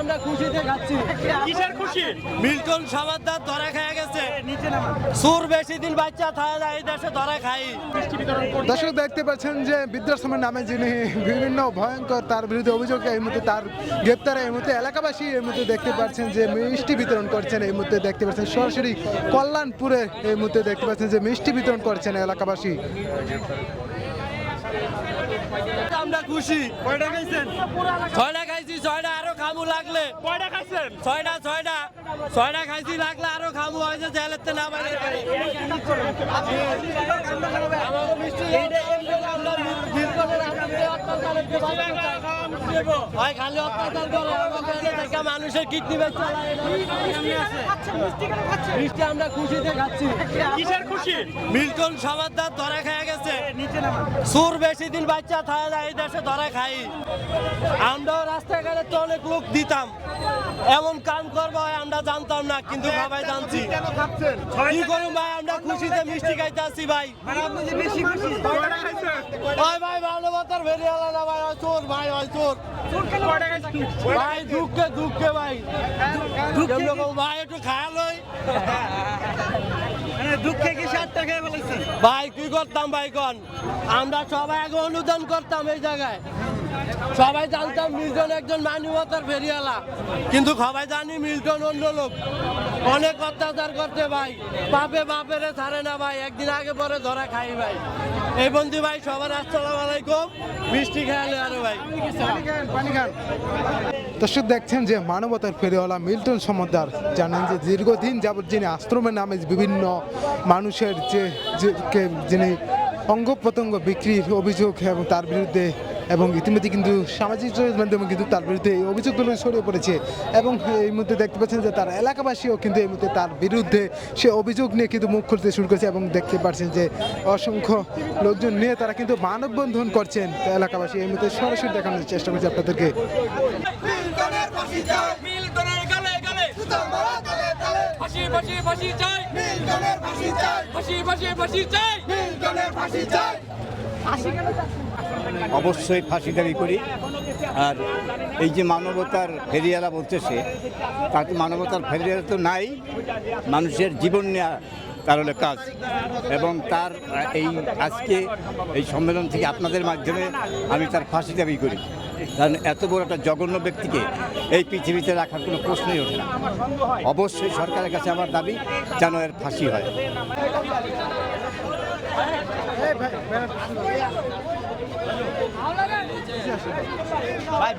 আমরা খুশিতে খাচ্ছি কিসের খুশি? মিল্টন সমাদার ধরা খেয়ে গেছে। সুর বেশি দিন বাচ্চা থাকে না এই দেশে ধরা খাই। দর্শক দেখতে পাচ্ছেন যে বৃদ্ধাশ্রমের নামে যিনি বিভিন্ন ভয়ঙ্কর তার বিরুদ্ধে অভিযোগ এই মুহূর্তে তার গ্রেপ্তারে এই মুহূর্তে এলাকাবাসী এই মুহূর্তে দেখতে পাচ্ছেন যে মিষ্টি বিতরণ করছেন এই মুহূর্তে দেখতে পাচ্ছেন সরাসরি কল্যাণপুরে এই মুহূর্তে দেখতে পাচ্ছেন যে মিষ্টি বিতরণ করছেন এলাকাবাসী। আমরা খুশি। কয়টা খাইছেন? ছয়টা খাইছি ছয়টা। খামু লাগলে। কয়টা খাইছেন? ছয়টা ছয়টা। ছয়টা খাইছি লাগলে আরও খামু হয়েছে জেলেতে না বাইরে খালি অত্যাচার করে আমাকে মানুষের কিডনি বেচ মিষ্টি আমরা খুশিতে খাচ্ছি। কিসের মিল্টন সমাদার ধরা খেয়ে গেছে। সুর বেশি দিন বাচ্চা থাকে না এই দেশে ধরা খাই। আমরাও রাস্তাঘাটে তো অনেক লোক দিতাম। এমন কাম করব হয় আমরা জানতাম না কিন্তু সবাই জানছি। কি করুন ভাই আমরা খুশিতে মিষ্টি খাইতে আসছি ভাই। ভাই ভাই মানবতার বেরিয়ে এলো না ভাই চোর ভাই ওই চোর। ভাই দুঃখে দুঃখে ভাই। ভাই একটু খায়া লই দুঃখে কি সাতটা খেয়ে ফেলেছেন ভাই কি করতাম ভাই কন? আমরা সবাই আগে অনুদান করতাম এই জায়গায়। সবাই জানতাম মিল্টন একজন মানবতার ফেরিয়ালা কিন্তু সবাই জানি মিল্টন অন্য লোক। অনেক অত্যাচার করতে ভাই। বাপে বাপেরে ছাড়ে না ভাই। একদিন আগে পরে ধরা খাই ভাই। এই বন্ধু ভাই সবার আসসালাম আলাইকুম। মিষ্টি খেয়ালে আরও ভাই। দর্শক দেখছেন যে মানবতার ফেরিওয়ালা মিল্টন সমদ্দার জানেন যে দীর্ঘদিন যাবৎ যিনি আশ্রমের নামে বিভিন্ন মানুষের যে, যে- যিনি অঙ্গ প্রত্যঙ্গ বিক্রির অভিযোগ এবং তার বিরুদ্ধে এবং ইতিমধ্যে কিন্তু সামাজিক মাধ্যমে কিন্তু তার বিরুদ্ধে এই অভিযোগগুলো ছড়িয়ে পড়েছে এবং এই মুহূর্তে দেখতে পাচ্ছেন যে তার এলাকাবাসীও কিন্তু এই মুহূর্তে তার বিরুদ্ধে সে অভিযোগ নিয়ে কিন্তু মুখ খুলতে শুরু করেছে এবং দেখতে পাচ্ছেন যে অসংখ্য লোকজন নিয়ে তারা কিন্তু মানববন্ধন করছেন এলাকাবাসী। এই মুহূর্তে সরাসরি দেখানোর চেষ্টা করছে আপনাদেরকে। মিল্টনের গালে গালে ফাঁসি ফাঁসি ফাঁসি চাই। ফাঁসি ফাঁসি ফাঁসি চাই। অবশ্যই ফাঁসি দাবি করি। আর এই যে মানবতার ফেরিয়ালা বলতেছে তার তো মানবতার ফেরিয়ালা তো নাই মানুষের জীবন নেওয়া তার হলো কাজ। এবং তার এই আজকে এই সম্মেলন থেকে আপনাদের মাধ্যমে আমি তার ফাঁসি দাবি করি। কারণ এত বড় একটা জঘন্য ব্যক্তিকে এই পৃথিবীতে রাখার কোনো প্রশ্নই ওঠে না। অবশ্যই সরকারের কাছে আমার দাবি যেন এর ফাঁসি হয়। ভাই